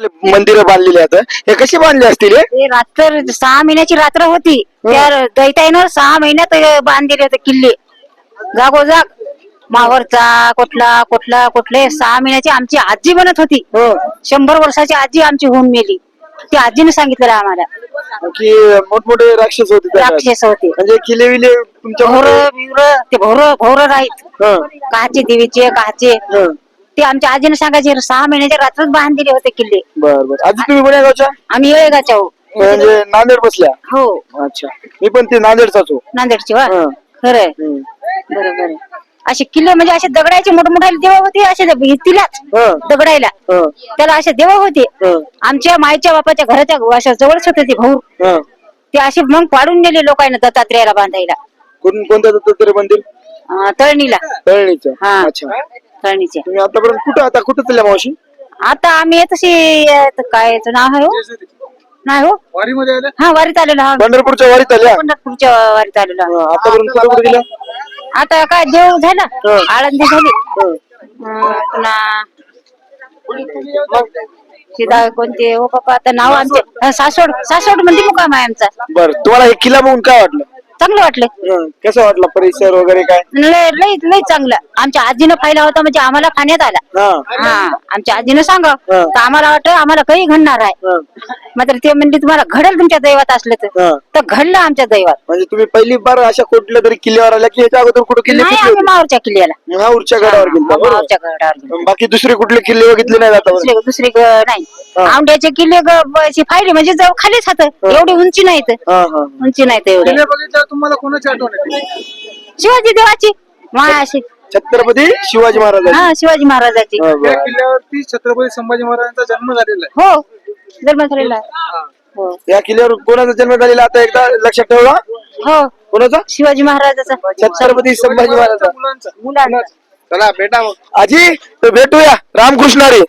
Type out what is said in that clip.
मंदिरं बांधलेली आहेत. हे कशी बांधली असतील हे? ते रात्र सहा महिन्याची रात्र होती. त्या दैताईनं सहा महिन्यात अं, बांधलेले होते किल्ले. जागोजाग. मावरचा कुठला कुठला कुठले सहा महिन्याची आमची आजी बनत होती. शंभर वर्षाची आजी आमची होऊन मेली ती आजीने सांगितलं आम्हाला. की मोठमोठे राक्षस होते त्या काळात. राक्षस होते. म्हणजे किल्ले विले तुमच्या भोर बिवर ते भोर भोर राहीत. हं, काचे देवीचे काचे. हं. ते आमच्या आजीने सांगायचे सहा महिन्याच्या रात्रच बांधलेले होते किल्ले. बर बर. आजी तुम्ही कोण्या गावच्या आम्ही येळेगाच्या हो. म्हणजे नांदेड बसल्या? हो. अच्छा. मी पण ते नांदेडचाच हो. नांदेडची वा हं. खरंय हं. बरोबर असे किल्ले म्हणजे असे दगडाचे मोठमोठे देव होते असे तिलाच हं. दगडायला. हं. त्याला असे देव होते. हं. आमच्या माईच्या बापाच्या घराच्या अशा जवळच होते ते भाऊ. हं. ते असे मग पाडून नेले लोकांना दत्तात्रेयाला बांधायला. कोण कोणत्या दत्तात्रय मंदिर? अं, तळणीला. तळणीचं. हा. अच्छा. तळणीचे तुम्ही आतापर्यंत कुठं आता कुठं चालल्या मावशी? आता आम्ही तशी काय याचं नाव आहे हो? नाही हो? वारीमध्ये आल्या? हा वारीत आलेलो हा. पंढरपूरच्या वारीत आल्या? पंढरपूरच्या वारीत आलेलो हा. हं, आतापर्यंत कुठं कुठं गेल्या? आता काय देव झाला. आळंदी झाली. हं. अं, पुन्हा कोणते हो पप्पा आता नाव आमचे अं, सासवड सासवड म्हणजे मुकाम आहे आमचा. बर तुम्हाला हे किल्ला बघून काय वाटलं? चांगलं वाटलं. हं, कसं वाटलं? परिसर वगैरे काय? लय लय लय चांगलं. आमच्या आजीनं पाहिला होता म्हणजे आम्हाला खाण्यात आला. हा. हा आमच्या आजीनं सांगा हं. तर आम्हाला वाटलं आम्हाला काही घडणार आहे. हं. मात्र ते म्हणजे तुम्हाला घडेल तुमच्या दैवात असलं तर. हं. तर घडलं आमच्या दैवात. म्हणजे तुम्ही पहिली बार अशा कुठल्या तरी किल्ल्यावर आल्या की ह्याच्या अगोदर कुठे किल्ले नाही कुठले आम्ही मावरच्या किल्ल्याला. माहूरच्या गडावर गेले गडावर गेलो. बाकी दुसरे कुठले किल्ले बघितले नाही दुसरे दुसरे ग- नाही. आंब्याचे किल्ले फायले म्हणजे जवळ खालीच हात एवढी उंची नाहीत हा हा उंची नाहीत एवढे. बघितल्यावर तुम्हाला कोणाची आठवण येते? शिवाजी देवाची मायाशी. छत्रपती शिवाजी महाराज हा शिवाजी महाराजाची. हा, या. किल्ल्यावरती छत्रपती संभाजी महाराजांचा जन्म झालेला आहे. हो जन्म झालेला आहे. हो. या किल्ल्यावर कोणाचा जन्म झालेला आता एकदा लक्षात ठेवा. हो कोणाचा? शिवाजी महाराजाचा. छत्रपती संभाजी महाराज मुलांचा. मुलांचा. चला भेटा मग. आजी तर भेटूया. रामकृष्ण रे